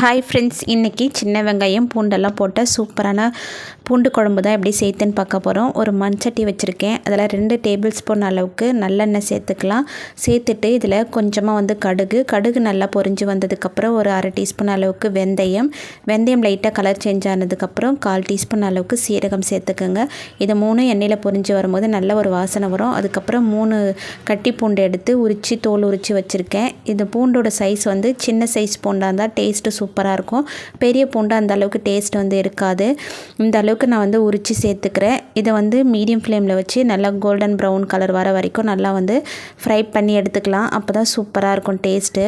Hi friends இன்றைக்கி சின்ன வெங்காயம் பூண்டெல்லாம் போட்ட சூப்பரான பூண்டு குழம்பு தான் எப்படி சேர்த்துன்னு பார்க்க போகிறோம் ஒரு மண்சட்டி வச்சுருக்கேன். அதில் ரெண்டு டேபிள் ஸ்பூன் அளவுக்கு நல்லெண்ணெய் சேர்த்துக்கலாம். சேர்த்துட்டு இதில் கொஞ்சமாக வந்து கடுகு. கடுகு நல்லா பொரிஞ்சு வந்ததுக்கப்புறம் ஒரு அரை டீஸ்பூன் அளவுக்கு வெந்தயம். வெந்தயம் லைட்டாக கலர் சேஞ்ச் ஆனதுக்கப்புறம் கால் டீஸ்பூன் அளவுக்கு சீரகம் சேர்த்துக்கோங்க. இதை மூணு எண்ணெயில் பொரிஞ்சு வரும்போது நல்ல ஒரு வாசனை வரும். அதுக்கப்புறம் மூணு கட்டி பூண்டு எடுத்து உரித்து தோல் உரித்து வச்சுருக்கேன். இந்த பூண்டோட சைஸ் வந்து சின்ன சைஸ் பூண்டாக இருந்தால் டேஸ்ட்டு சூப்பர் சூப்பராக இருக்கும். பெரிய பூண்டு அந்த அளவுக்கு டேஸ்ட் வந்து இருக்காது. இந்த அளவுக்கு நான் வந்து உரித்து சேர்த்துக்கிறேன். இதை வந்து மீடியம் ஃப்ளேமில் வச்சு நல்லா கோல்டன் ப்ரௌன் கலர் வர வரைக்கும் நல்லா வந்து ஃப்ரை பண்ணி எடுத்துக்கலாம். அப்போ தான் சூப்பராக இருக்கும் டேஸ்ட்டு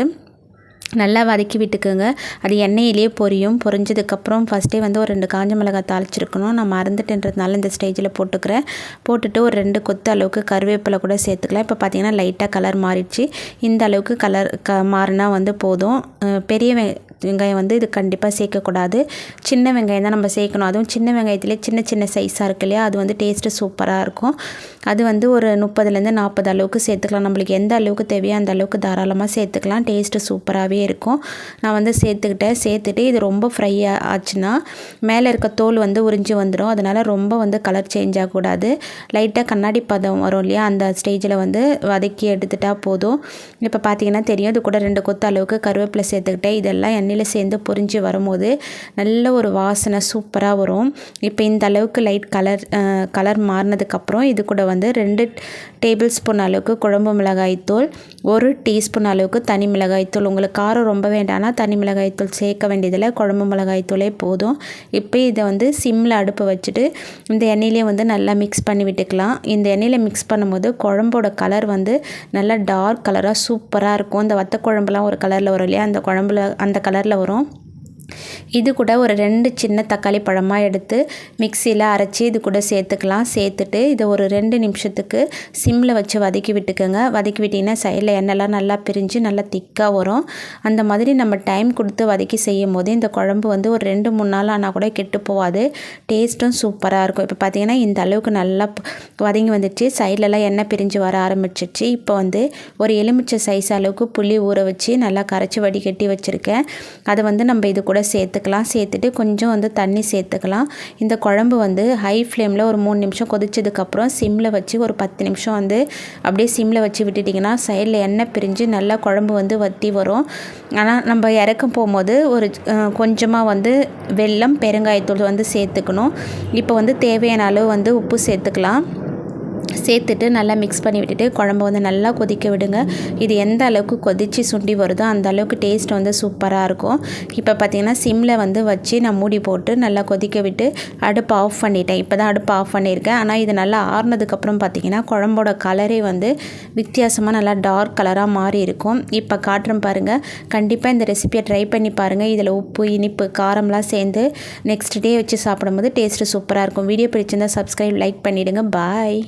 நல்லா வதக்கி விட்டுக்கோங்க. அது எண்ணெயிலே பொரியும். பொரிஞ்சதுக்கப்புறம் ஃபஸ்ட்டே வந்து ஒரு ரெண்டு காஞ்ச மிளகாய் தாளிச்சிருக்கணும். நான் மறந்துட்டுன்றதுனால இந்த ஸ்டேஜில் போட்டுக்கிறேன். போட்டுட்டு ஒரு ரெண்டு கொத்து அளவுக்கு கருவேப்பிலை கூட சேர்த்துக்கலாம். இப்போ பார்த்தீங்கன்னா லைட்டாக கலர் மாறிடுச்சு. இந்த அளவுக்கு கலர் க மாறினா வந்து போதும். பெரிய வெங்காயம் வந்து இது கண்டிப்பாக சேர்க்கக்கூடாது. சின்ன வெங்காயம் தான் நம்ம சேர்க்கணும். அதுவும் சின்ன வெங்காயத்திலே சின்ன சின்ன சைஸாக இருக்கு இல்லையா? அது வந்து டேஸ்ட்டு சூப்பராக இருக்கும். அது வந்து ஒரு முப்பதுலேருந்து நாற்பது அளவுக்கு சேர்த்துக்கலாம். நம்மளுக்கு எந்த அளவுக்கு தேவையோ அந்த அளவுக்கு தாராளமாக சேர்த்துக்கலாம். டேஸ்ட்டு சூப்பராகவே இருக்கும். நான் வந்து சேர்த்துக்கிட்டேன். சேர்த்துட்டு இது ரொம்ப ஃப்ரை ஆச்சுன்னா மேலே இருக்க தோல் வந்து உறிஞ்சி வந்துடும் அதனால் ரொம்ப வந்து கலர் சேஞ்ச் ஆகக்கூடாது. லைட்டாக கண்ணாடி பதம் வரும் இல்லையா? அந்த ஸ்டேஜில் வந்து வதக்கி எடுத்துட்டால் போதும். இப்போ பார்த்தீங்கன்னா தெரியும். இது கூட ரெண்டு கொத்து அளவுக்கு கருவேப்பிலை சேர்த்துக்கிட்டேன். இதெல்லாம் தண்ணியில் சேர்ந்து பொரிஞ்சு வரும்போது நல்ல ஒரு வாசனை சூப்பராக வரும். இப்போ இந்த அளவுக்கு லைட் கலர் கலர் மாறினதுக்கப்புறம் இது கூட வந்து ரெண்டு டேபிள் ஸ்பூன் அளவுக்கு குழம்பு மிளகாய்த்தூள் ஒரு டீஸ்பூன் அளவுக்கு தனி மிளகாய்த்தூள் உங்களுக்கு காரம் ரொம்ப வேண்டாம்னா தனி மிளகாய்த்தூள் சேர்க்க வேண்டியதில் குழம்பு மிளகாய்த்தூளே போதும். இப்போ இதை வந்து சிம்மில் அடுப்பு வச்சுட்டு இந்த எண்ணெயிலே வந்து நல்லா மிக்ஸ் பண்ணி விட்டுக்கலாம். இந்த எண்ணெயில் மிக்ஸ் பண்ணும்போது குழம்போட கலர் வந்து நல்லா டார்க் கலராக சூப்பராக இருக்கும். அந்த வத்த குழம்புலாம் ஒரு கலரில் வரும் இல்லையா? அந்த குழம்புல அந்த கலர் கலரில் வரும். இது கூட ஒரு ரெண்டு சின்ன தக்காளி பழமாக எடுத்து மிக்சியில் அரைச்சி இது கூட சேர்த்துக்கலாம். சேர்த்துட்டு இதை ஒரு ரெண்டு நிமிஷத்துக்கு சிம்மில் வச்சு வதக்கி விட்டுக்கோங்க. வதக்கி விட்டிங்கன்னா சைடில் எண்ணெய்லாம் நல்லா பிரிஞ்சு நல்லா திக்காக வரும். அந்த மாதிரி நம்ம டைம் கொடுத்து வதக்கி செய்யும் போது இந்த குழம்பு வந்து ஒரு ரெண்டு மூணு நாள் ஆனால் கூட கெட்டு போகாது. டேஸ்ட்டும் சூப்பராக இருக்கும். இப்போ பார்த்திங்கன்னா இந்த அளவுக்கு நல்லா வதங்கி வந்துடுச்சு சைட்லலாம் எண்ணெய் பிரிஞ்சு வர ஆரம்பிச்சிச்சு இப்போ வந்து ஒரு எலுமிச்சை சைஸ் அளவுக்கு புளி ஊற வச்சு நல்லா கரைச்சி வடிகட்டி வச்சுருக்கேன். அதை வந்து நம்ம இது கூட சேர்த்து சேர்த்துக்கலாம் சேர்த்துட்டு கொஞ்சம் வந்து தண்ணி சேர்த்துக்கலாம். இந்த குழம்பு வந்து ஹை ஃப்ளேமில் ஒரு மூணு நிமிஷம் கொதிச்சதுக்கப்புறம் சிம்மில் வச்சு ஒரு பத்து நிமிஷம் வந்து அப்படியே சிம்மில் வச்சு விட்டுட்டிங்கன்னா சைடில் எண்ணெய் பிரிஞ்சு நல்லா குழம்பு வந்து வற்றி வரும். ஆனால் நம்ம இறக்கும் போகும்போது ஒரு கொஞ்சமாக வந்து வெல்லம் பெருங்காயத்தூள் வந்து சேர்த்துக்கணும். இப்போ வந்து தேவையான அளவு வந்து உப்பு சேர்த்துக்கலாம். சேர்த்துட்டு நல்லா மிக்ஸ் பண்ணி விட்டுட்டு குழம்பு வந்து நல்லா கொதிக்க விடுங்க. இது எந்த அளவுக்கு கொதித்து சுண்டி வருதோ அந்த அளவுக்கு டேஸ்ட் வந்து சூப்பராக இருக்கும். இப்போ பார்த்திங்கன்னா சிம்மில் வந்து வச்சு நான் மூடி போட்டு நல்லா கொதிக்க விட்டு அடுப்பு ஆஃப் பண்ணிட்டேன். இப்போ தான் அடுப்பு ஆஃப் பண்ணியிருக்கேன். ஆனால் இது நல்லா ஆறுனதுக்கப்புறம் பார்த்திங்கன்னா குழம்போட கலரே வந்து வித்தியாசமாக நல்லா டார்க் கலராக மாறி இருக்கும். இப்போ காட்டுறேன் பாருங்கள் கண்டிப்பாக இந்த ரெசிபியை ட்ரை பண்ணி பாருங்கள் இதில் உப்பு இனிப்பு காரம்லாம் சேர்ந்து நெக்ஸ்ட் டே வச்சு சாப்பிடும்போது டேஸ்ட்டு சூப்பராக இருக்கும். வீடியோ பிடிச்சிருந்தால் சப்ஸ்கிரைப் லைக் பண்ணிவிடுங்க பாய்